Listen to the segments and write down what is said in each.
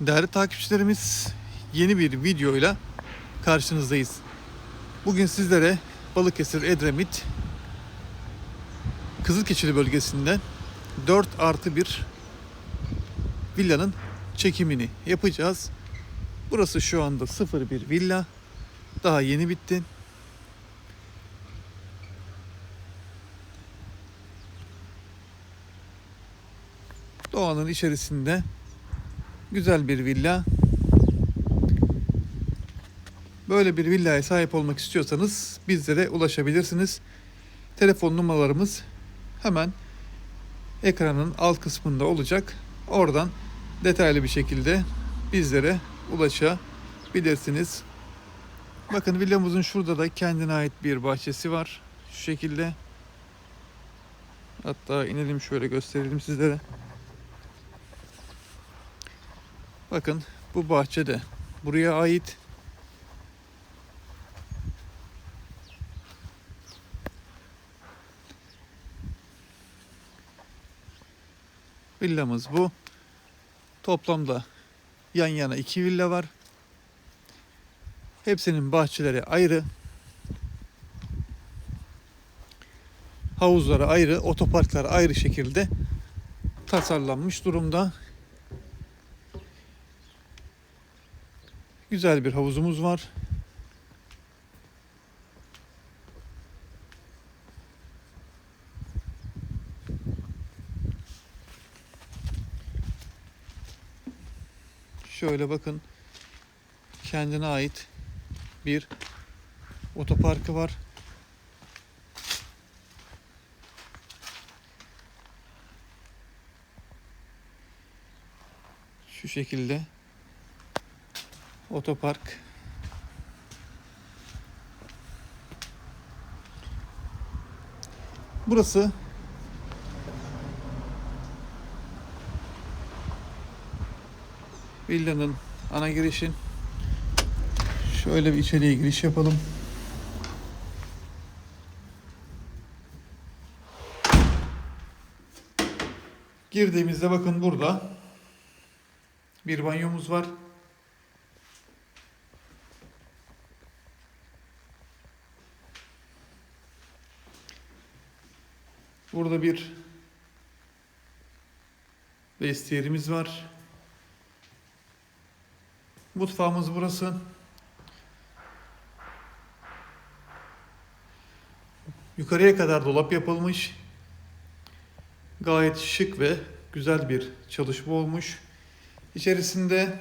Değerli takipçilerimiz yeni bir videoyla karşınızdayız. Bugün sizlere Balıkesir Edremit Kızılkeçili bölgesinde 4 artı 1 villanın çekimini yapacağız. Burası şu anda 01 villa. Daha yeni bitti. Doğanın içerisinde güzel bir villa. Böyle bir villaya sahip olmak istiyorsanız bizlere ulaşabilirsiniz. Telefon numaralarımız hemen ekranın alt kısmında olacak. Oradan detaylı bir şekilde bizlere ulaşabilirsiniz. Bakın villamızın şurada da kendine ait bir bahçesi var. Şu şekilde. Hatta inelim şöyle gösterelim sizlere. Bakın bu bahçe de buraya ait. Villamız bu. Toplamda yan yana iki villa var. Hepsinin bahçeleri ayrı. Havuzları ayrı, otoparklar ayrı şekilde tasarlanmış durumda. Güzel bir havuzumuz var. Şöyle bakın. Kendine ait bir otoparkı var. Şu şekilde otopark. Burası villanın ana girişin. Şöyle bir içeriye giriş yapalım. Girdiğimizde bakın burada bir banyomuz var. Burada bir vestiyerimiz var. Mutfağımız burası. Yukarıya kadar dolap yapılmış. Gayet şık ve güzel bir çalışma olmuş. İçerisinde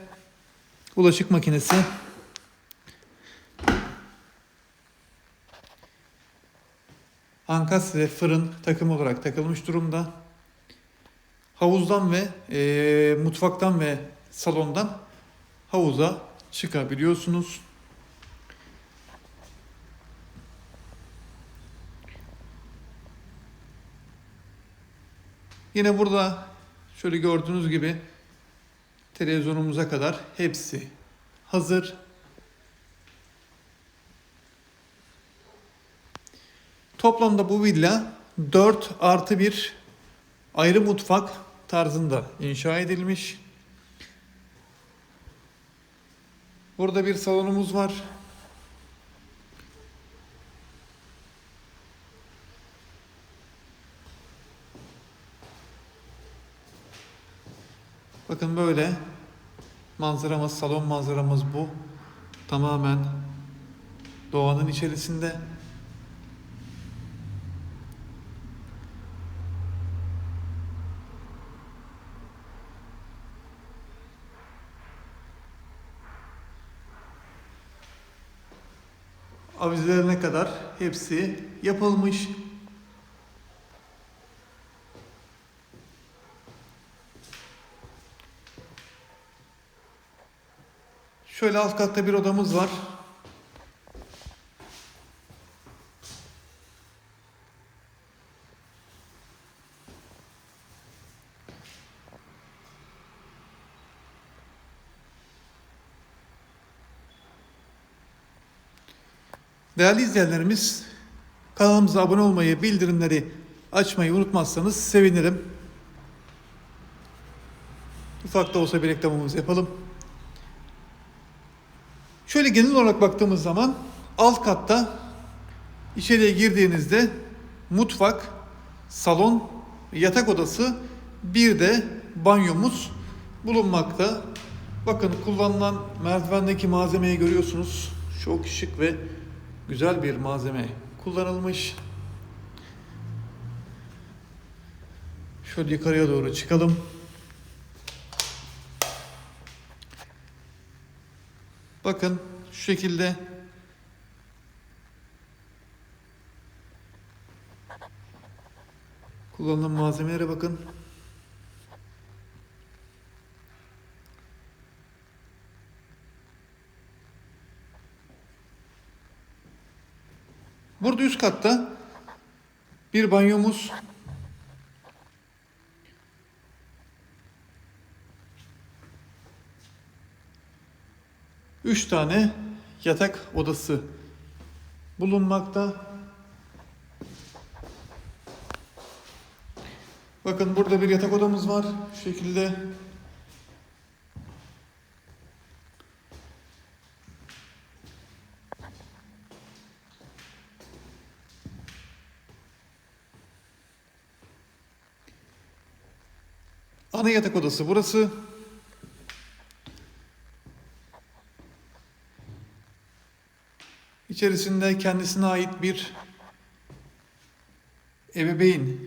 bulaşık makinesi, ankas ve fırın takım olarak takılmış durumda. Havuzdan ve eee, mutfaktan ve salondan havuza çıkabiliyorsunuz. Yine burada şöyle gördüğünüz gibi televizyonumuza kadar hepsi hazır. Toplamda bu villa 4 artı 1 ayrı mutfak tarzında inşa edilmiş. Burada bir salonumuz var. Bakın böyle manzaramız, salon manzaramız bu. Tamamen doğanın içerisinde. Avizelerine kadar hepsi yapılmış. Şöyle alt katta bir odamız var. Değerli izleyenlerimiz, kanalımıza abone olmayı, bildirimleri açmayı unutmazsanız sevinirim. ufak da olsa bir reklamımızı yapalım. Şöyle genel olarak baktığımız zaman alt katta içeriye girdiğinizde mutfak, salon, yatak odası bir de banyomuz bulunmakta. Bakın kullanılan merdivendeki malzemeyi görüyorsunuz. Çok şık ve güzel bir malzeme kullanılmış. Şöyle yukarıya doğru çıkalım. Bakın şu şekilde kullanılan malzemelere bakın. Burada üst katta bir banyomuz Üç tane yatak odası bulunmakta. Bakın burada bir yatak odamız var. Şu şekilde. Ana yatak odası burası. İçerisinde kendisine ait bir ebeveyn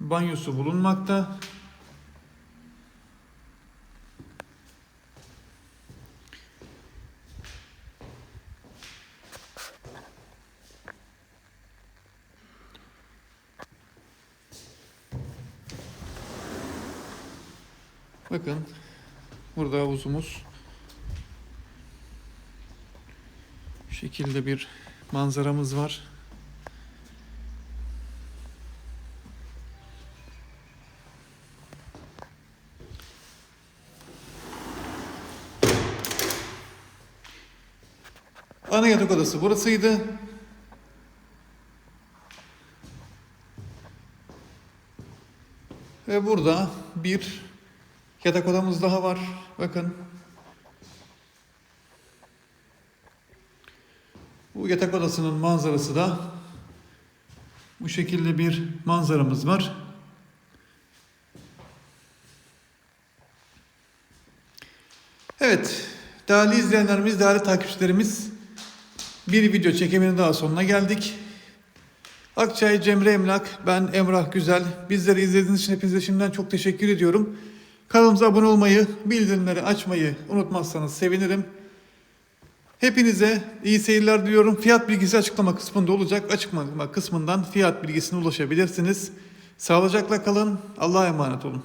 banyosu bulunmakta. Bakın burada havuzumuz. Bu şekilde bir manzaramız var. Ana yatak odası burasıydı. Ve burada bir yatak odamız daha var. Bakın. Bu yatak odasının manzarası da bu şekilde bir manzaramız var. Evet, değerli izleyenlerimiz, değerli takipçilerimiz bir video çekiminin daha sonuna geldik. Akçay Cemre Emlak, ben Emrah Güzel. Bizleri izlediğiniz için hepinize şimdiden çok teşekkür ediyorum. Kanalımıza abone olmayı, bildirimleri açmayı unutmazsanız sevinirim. Hepinize iyi seyirler diliyorum. Fiyat bilgisi açıklama kısmında olacak. Açıklama kısmından fiyat bilgisine ulaşabilirsiniz. Sağlıcakla kalın. Allah'a emanet olun.